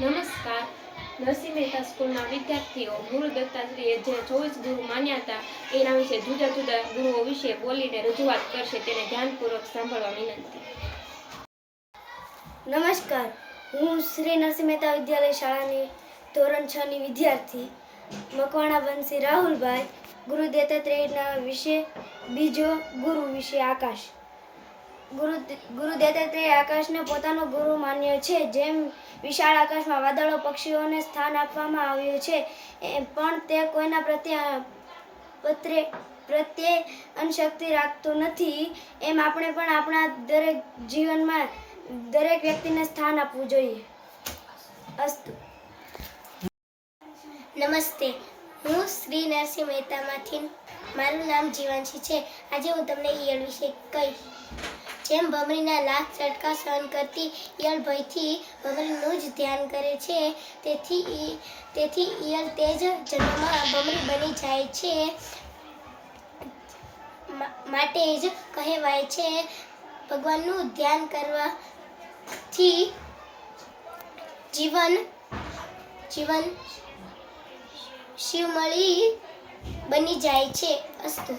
નમસ્કાર. નરસિંહ મહેતા સ્કૂલના વિદ્યાર્થીઓ, ગુરુ દત્તાત્રેય જે ચોવીસ ગુરુ માન્યા હતા, એના વિશે જુદા જુદા ગુરુઓ વિશે બોલીને રજૂઆત કરશે તેને ધ્યાનપૂર્વક સાંભળવા વિનંતી. નમસ્કાર. હું શ્રી નરસિંહ મહેતા વિદ્યાલય શાળાની ધોરણ છ ની વિદ્યાર્થી, મકવાણા બંસી રાહુલભાઈ, ગુરુ દત્તાત્રેયના વિશે બીજો ગુરુ વિશે આકાશ. ગુરુ ગુરુ આકાશને પોતાનો ગુરુ માન્યો છે. જેમ વિશાળ આકાશમાં વાદળો પક્ષીઓને સ્થાન આપવામાં આવ્યું છે પણ તે કોઈના પ્રત્યે પ્રત્યે અનશક્તિ રાખતું નથી. એમ આપણે પણ આપણા દરેક જીવનમાં દરેક વ્યક્તિને સ્થાન આપવું જોઈએ. અસ્તુ. નમસ્તે. હું શ્રી નરસિંહ મહેતામાંથી. મારું નામ જીવાંશી છે. આજે હું તમને ઈયળ વિશે કહીશ. જેમ ભમરીના લાખ ચટકા સહન કરતી ઈયળ ભયથી ભમરીનું જ ધ્યાન કરે છે, તેથી તેથી ઈયળ તે જ જન્મમાં ભમરી બની જાય છે. માટે જ કહેવાય છે, ભગવાનનું ધ્યાન કરવાથી જીવન જીવન શિવમળી બની જાય છે અસ્તુ.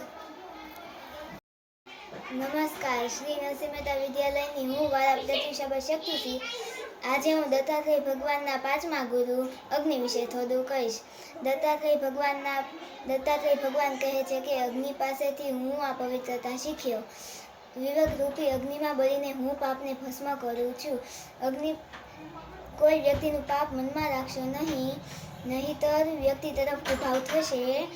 નમસ્કાર, શ્રી નરસિંહ મહેતા વિદ્યાલયની હું વાળા પ્રતિષા શક્તિથી આજે હું દત્તાત્રેય ભગવાનના પાંચમા ગુરુ અગ્નિ વિશે થોડું કહીશ. દત્તાત્રેય ભગવાનના, દત્તાત્રેય ભગવાન કહે છે કે, અગ્નિ પાસેથી હું આ પવિત્રતા શીખ્યો. વિવેક રૂપી અગ્નિમાં બળીને હું પાપને ભસ્મ કરું છું. અગ્નિ, કોઈ વ્યક્તિનું પાપ મનમાં રાખશો નહીં, નહીંતર વ્યક્તિ તરફ પ્રભાવ થશે.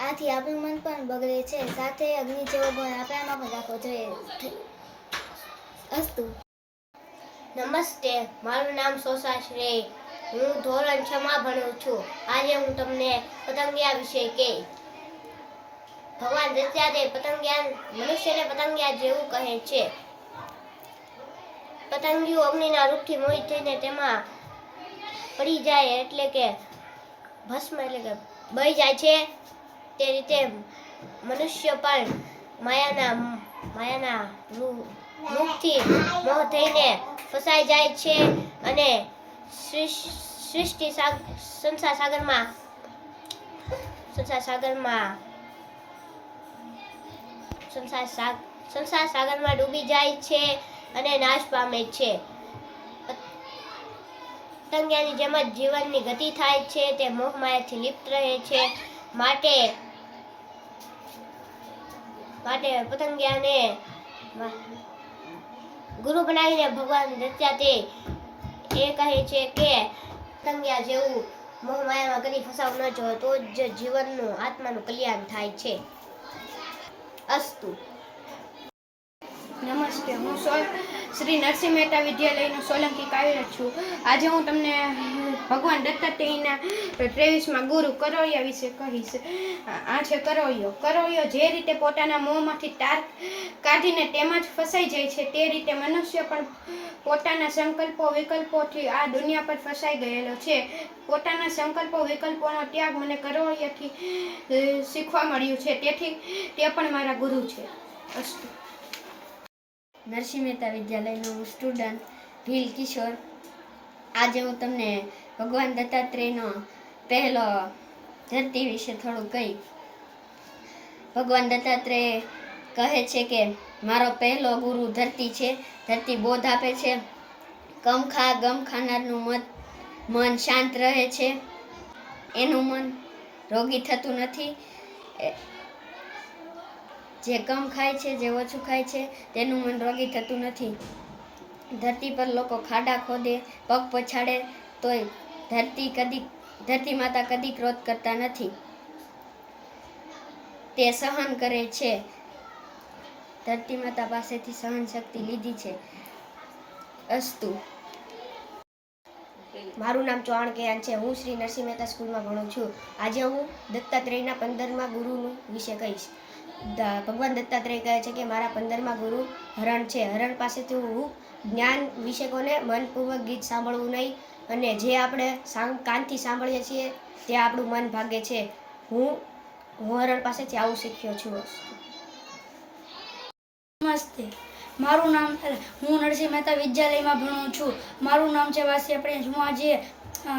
આથી આપણું મન પણ બગડે છે. સાથે અગ્નિ જેવો ગુણ આપણામાં પણ રાખવો જોઈએ. અસ્તુ. નમસ્તે. મારું નામ સોસા શ્રેય હું ધોરણ છ માં ભણું છું. આજે હું તમને પતંગિયા વિશે કહીશ ભગવાન દત્યાદે પતંગિયા મનુષ્યને પતંગિયા જેવું કહે છે. પતંગિયું અગ્નિના રૂપથી મોહિત થઈને તેમાં પડી જાય એટલે કે ભસ્મ એટલે કે બળી જાય છે. તે રીતે મનુષ્ય પણ માયાના માયાના રૂપથી મોહ થઈને ફસાઈ જાય છે અને સૃષ્ટિ સંસાર સાગરમાં સંસાર સાગરમાં, સંસાર સંસાર સાગરમાં ડૂબી જાય છે અને નાશ પામે છે. પતંગિયાની જેમ જ જીવનની ગતિ થાય છે, તે મોહમાયાથી લિપ્ત રહે છે. માટે માટે પતંગિયાને ગુરુ બનાવીને ભગવાન દત્તાત્રેય એ કહે છે કે, પતંગિયા જેવું મોહમાયામાં કદી ફસાવ ન જો, તો જ જીવનનું, આત્માનું કલ્યાણ થાય છે. અસ્તુ. નમસ્તે, હું સોલ શ્રી નરસિંહ મહેતા વિદ્યાલયનો સોલંકી કાવ્ય છું. આજે હું તમને ભગવાન દત્તાત્રેયના ત્રેવીસમાં ગુરુ કરોળિયા વિશે કહીશ. આ છે કરોળિયો. કરોળિયો જે રીતે પોતાના મોંમાંથી તાર કાઢીને તેમાં જ ફસાઈ જાય છે, તે રીતે મનુષ્ય પણ પોતાના સંકલ્પો, વિકલ્પોથી આ દુનિયા પર ફસાઈ ગયેલો છે. પોતાના સંકલ્પો, વિકલ્પોનો ત્યાગ મને કરોળિયાથી શીખવા મળ્યું છે. તેથી તે પણ મારા ગુરુ છે. અસ્તુ. નરસિંહ મહેતા વિદ્યાલયનો સ્ટુડન્ટ ભીલ કિશોર. આજે હું તમને ભગવાન દત્તાત્રેયનો પહેલો ધરતી વિશે થોડું કહી ભગવાન દત્તાત્રેય કહે છે કે, મારો પહેલો ગુરુ ધરતી છે. ધરતી બોધ આપે છે. કમ ખા, ગમ ખાનારનું મત, મન શાંત રહે છે. એનું મન રોગી થતું નથી. જે કમ ખાય છે, જે ઓછું ખાય છે, તેનું મન રોગી થતું નથી. ધરતી પર લોકો ખાડા ખોદે, પગ પછાડે તોય ધરતી કદી ધરતી માતા કદી ક્રોધ કરતા નથી. તે સહન કરે છે. ધરતી માતા પાસેથી સહન શક્તિ લીધી છે. અસ્તુ. મારું નામ ચૌહાણ કેયાન છે. હું શ્રી નરસિંહ મહેતા સ્કૂલમાં ભણું છું. આજે હું દત્તાત્રેયના પંદરમાં ગુરુનું વિશે કહીશ. ભગવાન દત્તાત્રેય કહે છે કે મારા પંદરમાં ગુરુ હરણ છે. હરણ પાસેથી હું જ્ઞાન વિશે કોને મનપૂર્વક ગીત સાંભળવું નહીં અને જે આપણે કાનથી સાંભળીએ છીએ તે આપણું મન ભાગે છે. હું હું હરણ પાસેથી આવું શીખ્યો છું. નમસ્તે. મારું નામ હું નરસિંહ મહેતા વિદ્યાલયમાં ભણું છું. મારું નામ છે વાસી આપણે હું આજે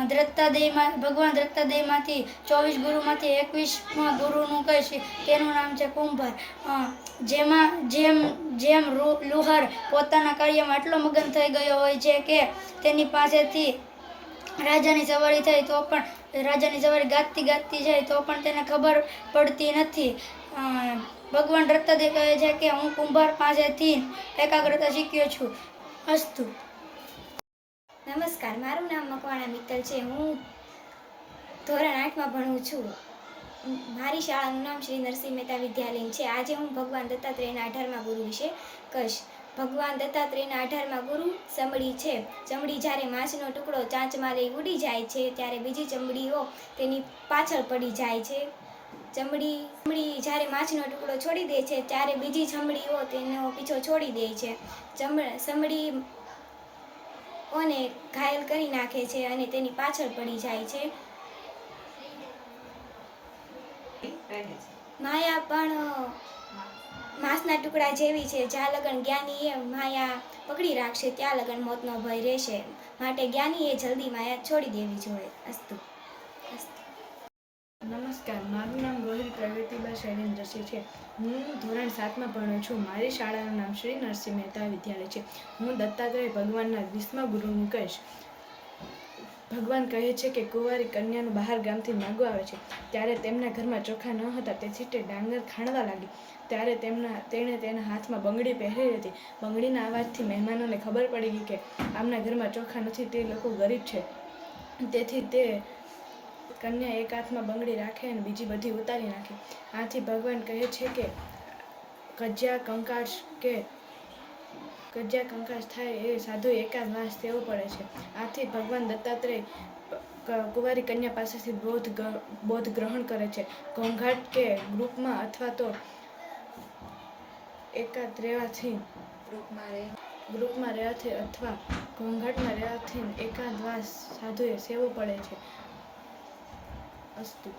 દ્રત્તાદેયમાં ભગવાન દ્રત્તાદેયમાંથી ચોવીસ ગુરુમાંથી એકવીસમાં ગુરુનું કહીશ. તેનું નામ છે કુંભાર. જેમાં, જેમ જેમ લુહાર પોતાના કાર્યમાં એટલો મગન થઈ ગયો હોય છે કે તેની પાસેથી રાજાની સવારી થઈ તો પણ, રાજાની સવારી ગાતી ગાતી જાય તો પણ તેને ખબર પડતી નથી. ભગવાન દ્રત્તાદેય કહે છે કે હું કુંભાર પાસેથી એકાગ્રતા શીખ્યો છું. અસ્તુ. નમસ્કાર, મારું નામ મકવાણા મિત્તલ છે. હું ધોરણ આઠમાં ભણું છું. મારી શાળાનું નામ શ્રી નરસિંહ મહેતા વિદ્યાલય છે. આજે હું ભગવાન દત્તાત્રેયના અઢારમાં ગુરુ વિશે કહીશ. ભગવાન દત્તાત્રેયના આધારમાં ગુરુ ચમડી છે. ચમડી જ્યારે માછનો ટુકડો ચાંચમાં લઈ ઉડી જાય છે, ત્યારે બીજી ચમડીઓ તેની પાછળ પડી જાય છે. ચમડી ચમડી જ્યારે માછનો ટુકડો છોડી દે છે, ત્યારે બીજી ચમડીઓ તેનો પીછો છોડી દે છે. ચમ, ચમડી ઓને ઘાયલ કરી નાખે છે અને તેની પાછળ પડી જાય છે. માયા પણ માંસના ટુકડા જેવી છે. જ્યાં લગન જ્ઞાની એ માયા પકડી રાખશે, ત્યાં લગન મોતનો ભય રહેશે. માટે જ્ઞાનીએ જલ્દી માયા છોડી દેવી જોઈએ. અસ્તુ. નમસ્કાર, મારું નામ ગોહિલ પ્રગતિબા શૈલેન્દ્રસિંહ છે. હું ધોરણ સાતમાં ભણું છું. મારી શાળાનું નામ શ્રી નરસિંહ મહેતા વિદ્યાલય છે. હું દત્તાત્રેય ભગવાનના વીસમા ગુરુનું કહીશ ભગવાન કહે છે કે કુંવારી કન્યાનું બહાર ગામથી માગો આવે છે. ત્યારે તેમના ઘરમાં ચોખા ન હતા તેથી તે ડાંગર ખાણવા લાગી. ત્યારે તેમના, તેણે તેના હાથમાં બંગડી પહેરી હતી. બંગડીના અવાજથી મહેમાનોને ખબર પડી ગઈ કે આમના ઘરમાં ચોખા નથી, તે લોકો ગરીબ છે. તેથી તે કન્યા એક હાથમાં બંગડી રાખે અને બીજી બધી ઉતારી નાખે. આથી ભગવાન કહે છે કે કજ્યા કંકાશ કે કજ્યા કંકાશ થાય એ સાધુ એકાદ માસ તેવો પડે છે. આથી ભગવાન દત્તાત્રેય કુંવારી કન્યા પાસેથી બોધ બોધ ગ્રહણ કરે છે. ઘોંઘાટ કે ગ્રુપમાં અથવા તો એકાદ રહેવાથી ગ્રુપમાં રહેવાથી અથવા ઘોંઘાટમાં રહેવાથી એકાદ વાસ સાધુએ સેવો પડે છે. અસ્તુ